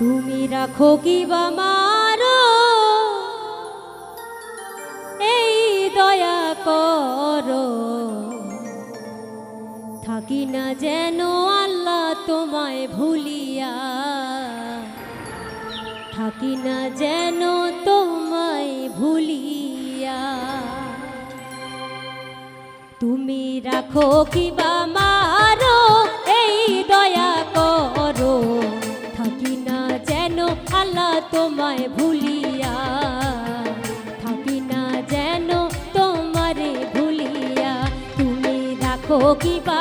তুমি রাখো কি বা মারো? এই দয়া কর। থাকি না যেন আল্লাহ তোমায় ভুলিয়া। থাকি না যেন তোমায় ভুলিয়া। তুমি রাখো কি বা মার? তোমায় ভুলিয়া থাকি না যেন তোমারে ভুলিয়া। তুমি রাখো কিবা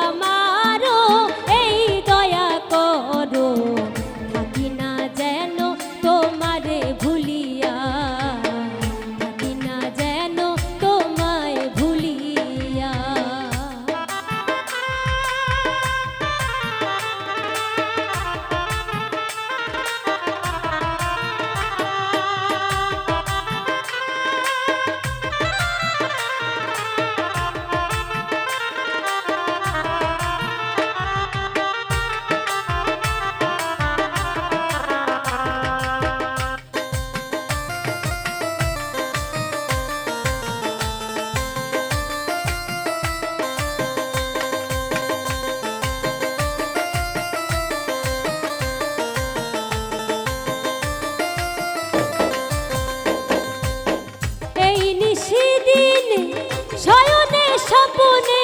সেদিন শয়নে সপনে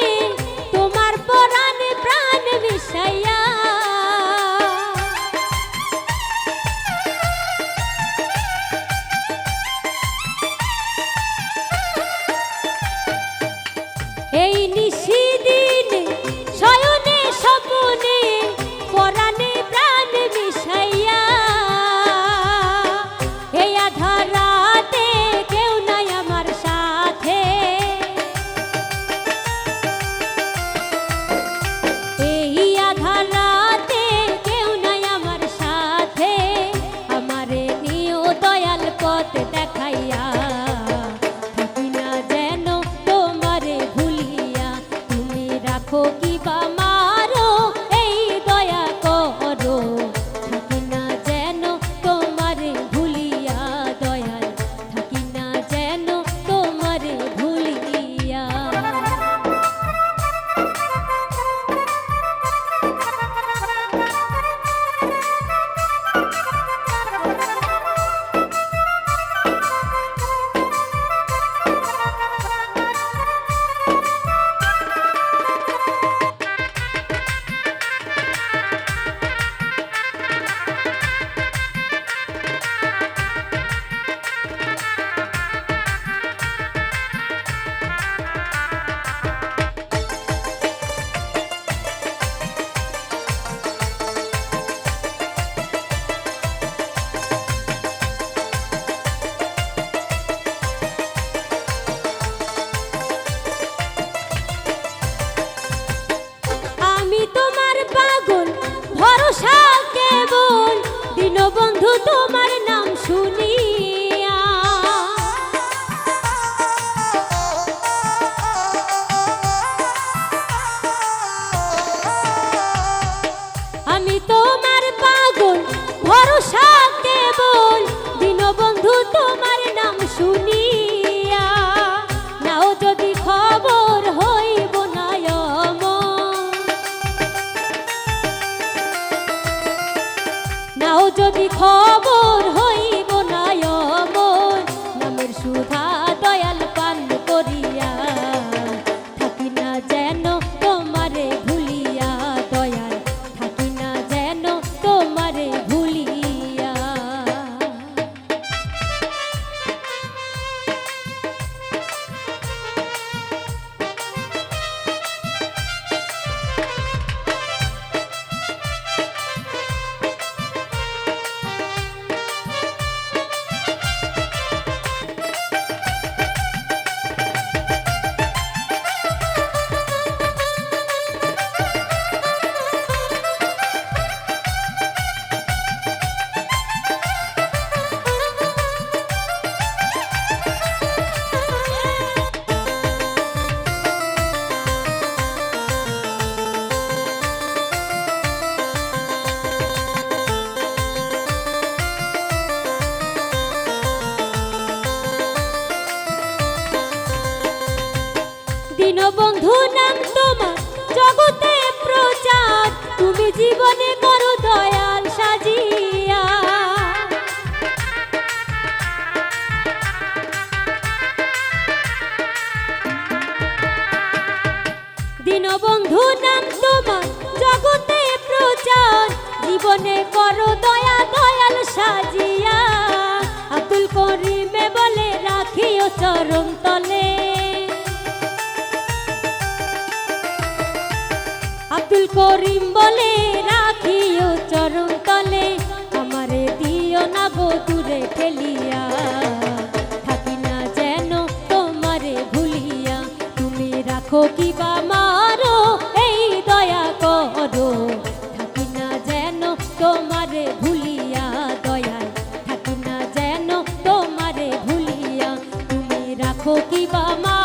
দেখো কি বা সাথে বল দীনবন্ধু তোমার বন্ধু নাম তোমার জগতে প্রচার। তুমি জীবনে করো দয়াল সাজিয়া। দীনবন্ধু নাম তোমার জগতে প্রচার। জীবনে করো দয়া, দয়াল সাজিয়া। আব্দুল করিম বলে, রাখিও চরণ তলে, আমারে দিও না গো দূরে ঠেলিয়া। থাকি না যেন তোমারে ভুলিয়া, তুমি রাখো কি বা মারো, এই দয়া করো। থাকি না যেন তোমারে ভুলিয়া দয়াল থাকি না যেন তোমারে ভুলিয়া, তুমি রাখো কি বা মা